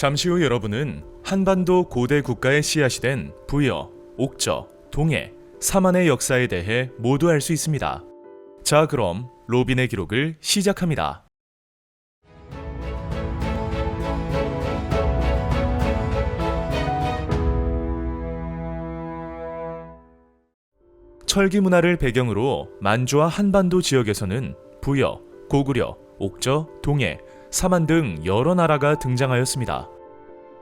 잠시 후 여러분은 한반도 고대 국가의 씨앗이 된 부여, 옥저, 동해, 사만의 역사에 대해 모두 알 수 있습니다. 자, 그럼 로빈의 기록을 시작합니다. 철기 문화를 배경으로 만주와 한반도 지역에서는 부여, 고구려, 옥저, 동해, 사만 등 여러 나라가 등장하였습니다.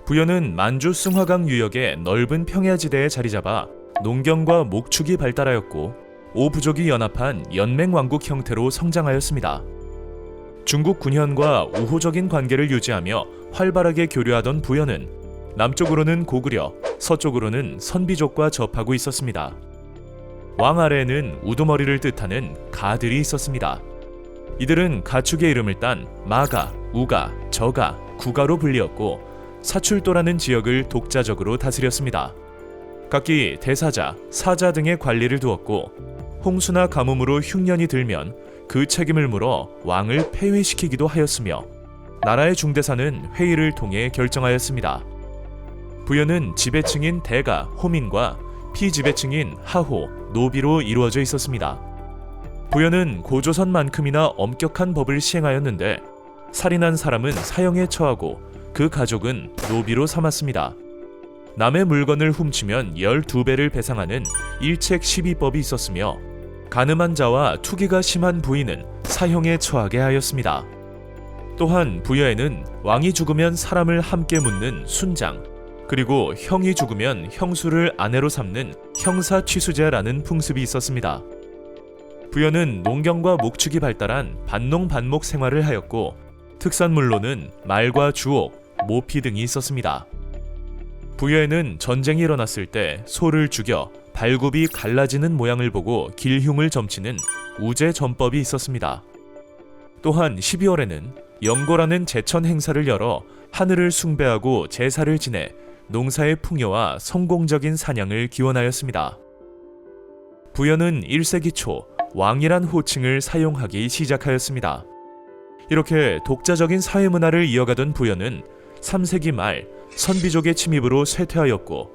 부여는 만주 승화강 유역의 넓은 평야지대에 자리 잡아 농경과 목축이 발달하였고 오부족이 연합한 연맹왕국 형태로 성장하였습니다. 중국 군현과 우호적인 관계를 유지하며 활발하게 교류하던 부여는 남쪽으로는 고구려, 서쪽으로는 선비족과 접하고 있었습니다. 왕 아래에는 우두머리를 뜻하는 가들이 있었습니다. 이들은 가축의 이름을 딴 마가, 우가, 저가, 구가로 불리었고 사출도라는 지역을 독자적으로 다스렸습니다. 각기 대사자, 사자 등의 관리를 두었고 홍수나 가뭄으로 흉년이 들면 그 책임을 물어 왕을 폐위시키기도 하였으며 나라의 중대사는 회의를 통해 결정하였습니다. 부여는 지배층인 대가, 호민과 피지배층인 하호, 노비로 이루어져 있었습니다. 부여는 고조선만큼이나 엄격한 법을 시행하였는데 살인한 사람은 사형에 처하고 그 가족은 노비로 삼았습니다. 남의 물건을 훔치면 12배를 배상하는 일책 12법이 있었으며 가늠한 자와 투기가 심한 부인은 사형에 처하게 하였습니다. 또한 부여에는 왕이 죽으면 사람을 함께 묻는 순장, 그리고 형이 죽으면 형수를 아내로 삼는 형사 취수제라는 풍습이 있었습니다. 부여는 농경과 목축이 발달한 반농 반목 생활을 하였고 특산물로는 말과 주옥, 모피 등이 있었습니다. 부여에는 전쟁이 일어났을 때 소를 죽여 발굽이 갈라지는 모양을 보고 길흉을 점치는 우제 전법이 있었습니다. 또한 12월에는 영고라는 제천 행사를 열어 하늘을 숭배하고 제사를 지내 농사의 풍요와 성공적인 사냥을 기원하였습니다. 부여는 1세기 초 왕이란 호칭을 사용하기 시작하였습니다. 이렇게 독자적인 사회 문화를 이어가던 부여는 3세기 말 선비족의 침입으로 쇠퇴하였고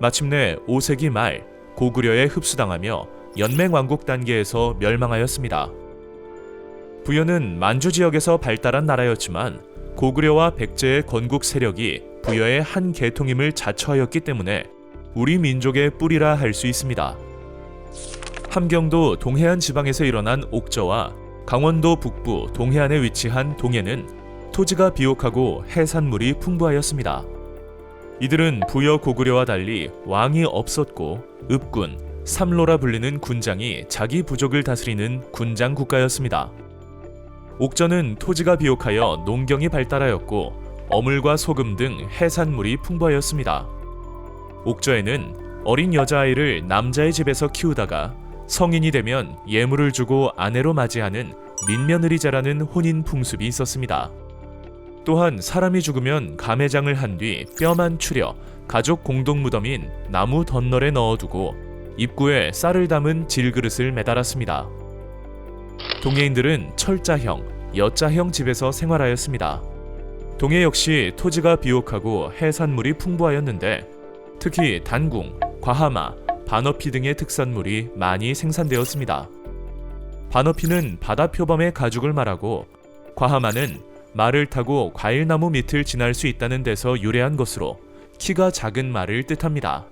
마침내 5세기 말 고구려에 흡수당하며 연맹왕국 단계에서 멸망하였습니다. 부여는 만주 지역에서 발달한 나라였지만 고구려와 백제의 건국 세력이 부여의 한 계통임을 자처하였기 때문에 우리 민족의 뿌리라 할 수 있습니다. 함경도 동해안 지방에서 일어난 옥저와 강원도 북부 동해안에 위치한 동해는 토지가 비옥하고 해산물이 풍부하였습니다. 이들은 부여 고구려와 달리 왕이 없었고 읍군, 삼로라 불리는 군장이 자기 부족을 다스리는 군장 국가였습니다. 옥저는 토지가 비옥하여 농경이 발달하였고 어물과 소금 등 해산물이 풍부하였습니다. 옥저에는 어린 여자아이를 남자의 집에서 키우다가 성인이 되면 예물을 주고 아내로 맞이하는 민며느리자라는 혼인 풍습이 있었습니다. 또한 사람이 죽으면 감회장을 한 뒤 뼈만 추려 가족 공동 무덤인 나무 덧널에 넣어두고 입구에 쌀을 담은 질그릇을 매달았습니다. 동해인들은 철자형, 여자형 집에서 생활하였습니다. 동해 역시 토지가 비옥하고 해산물이 풍부하였는데 특히 단궁, 과하마, 반어피 등의 특산물이 많이 생산되었습니다. 반어피는 바다 표범의 가죽을 말하고 과하마는 말을 타고 과일나무 밑을 지날 수 있다는 데서 유래한 것으로 키가 작은 말을 뜻합니다.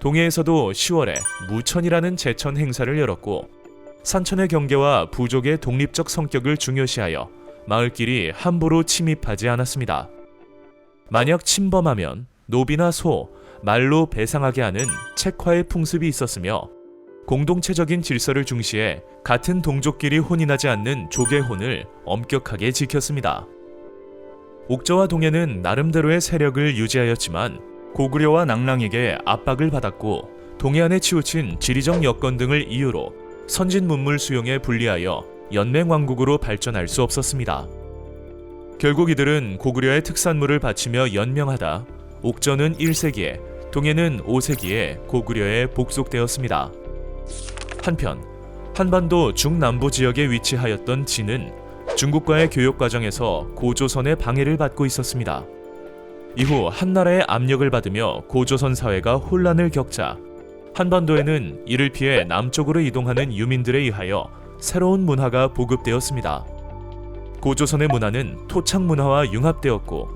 동해에서도 10월에 무천이라는 제천 행사를 열었고 산천의 경계와 부족의 독립적 성격을 중요시하여 마을끼리 함부로 침입하지 않았습니다. 만약 침범하면 노비나 소, 말로 배상하게 하는 책화의 풍습이 있었으며 공동체적인 질서를 중시해 같은 동족끼리 혼인하지 않는 조계혼을 엄격하게 지켰습니다. 옥저와 동해는 나름대로의 세력을 유지하였지만 고구려와 낭랑에게 압박을 받았고 동해안에 치우친 지리적 여건 등을 이유로 선진 문물 수용에 불리하여 연맹왕국으로 발전할 수 없었습니다. 결국 이들은 고구려의 특산물을 바치며 연명하다 옥저는 1세기에 동해는 5세기에 고구려에 복속되었습니다. 한편 한반도 중남부 지역에 위치하였던 진은 중국과의 교육 과정에서 고조선의 방해를 받고 있었습니다. 이후 한나라의 압력을 받으며 고조선 사회가 혼란을 겪자 한반도에는 이를 피해 남쪽으로 이동하는 유민들에 의하여 새로운 문화가 보급되었습니다. 고조선의 문화는 토착 문화와 융합되었고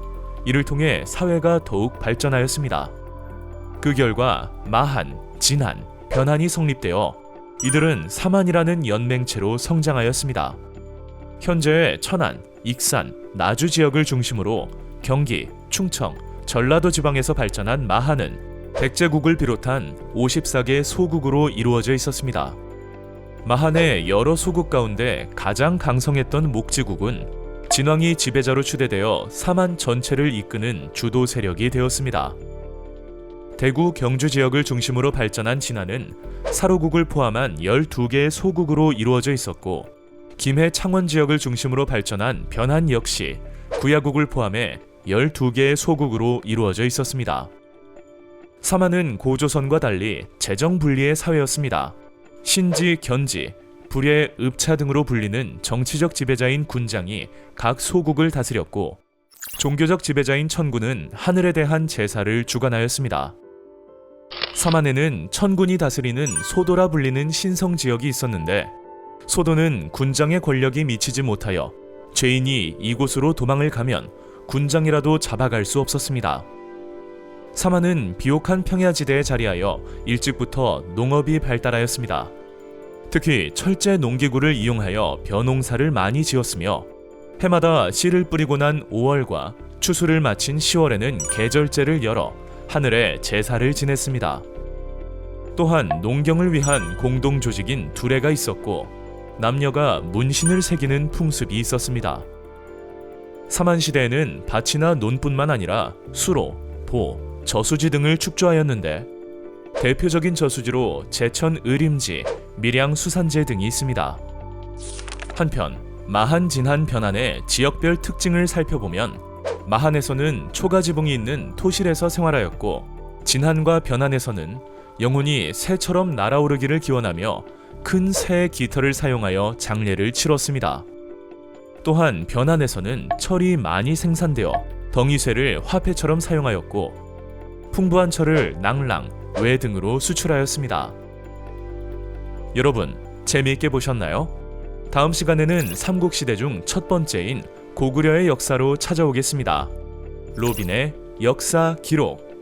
이를 통해 사회가 더욱 발전하였습니다. 그 결과 마한, 진한, 변한이 성립되어 이들은 사만이라는 연맹체로 성장하였습니다. 현재 천안, 익산, 나주 지역을 중심으로 경기, 충청, 전라도 지방에서 발전한 마한은 백제국을 비롯한 54개 소국으로 이루어져 있었습니다. 마한의 여러 소국 가운데 가장 강성했던 목지국은 진왕이 지배자로 추대되어 사만 전체를 이끄는 주도 세력이 되었습니다. 대구 경주 지역을 중심으로 발전한 진안은 사로국을 포함한 12개의 소국으로 이루어져 있었고 김해 창원 지역을 중심으로 발전한 변한 역시 구야국을 포함해 12개의 소국으로 이루어져 있었습니다. 사만은 고조선과 달리 재정 분리의 사회였습니다. 신지, 견지, 불예, 읍차 등으로 불리는 정치적 지배자인 군장이 각 소국을 다스렸고 종교적 지배자인 천군은 하늘에 대한 제사를 주관하였습니다. 사만에는 천군이 다스리는 소도라 불리는 신성 지역이 있었는데 소도는 군장의 권력이 미치지 못하여 죄인이 이곳으로 도망을 가면 군장이라도 잡아갈 수 없었습니다. 사만은 비옥한 평야지대에 자리하여 일찍부터 농업이 발달하였습니다. 특히 철제 농기구를 이용하여 벼농사를 많이 지었으며 해마다 씨를 뿌리고 난 5월과 추수를 마친 10월에는 계절제를 열어 하늘에 제사를 지냈습니다. 또한 농경을 위한 공동 조직인 두레가 있었고 남녀가 문신을 새기는 풍습이 있었습니다. 사만 시대에는 밭이나 논뿐만 아니라 수로, 보, 저수지 등을 축조하였는데 대표적인 저수지로 제천 의림지, 밀양 수산제 등이 있습니다. 한편 마한 진한 변환의 지역별 특징을 살펴보면 마한에서는 초가 지붕이 있는 토실에서 생활하였고 진한과 변환에서는 영혼이 새처럼 날아오르기를 기원하며 큰 새의 깃털을 사용하여 장례를 치렀습니다. 또한 변환에서는 철이 많이 생산되어 덩이쇠를 화폐처럼 사용하였고 풍부한 철을 낭랑, 외 등으로 수출하였습니다. 여러분, 재미있게 보셨나요? 다음 시간에는 삼국시대 중 첫 번째인 고구려의 역사로 찾아오겠습니다. 로빈의 역사 기록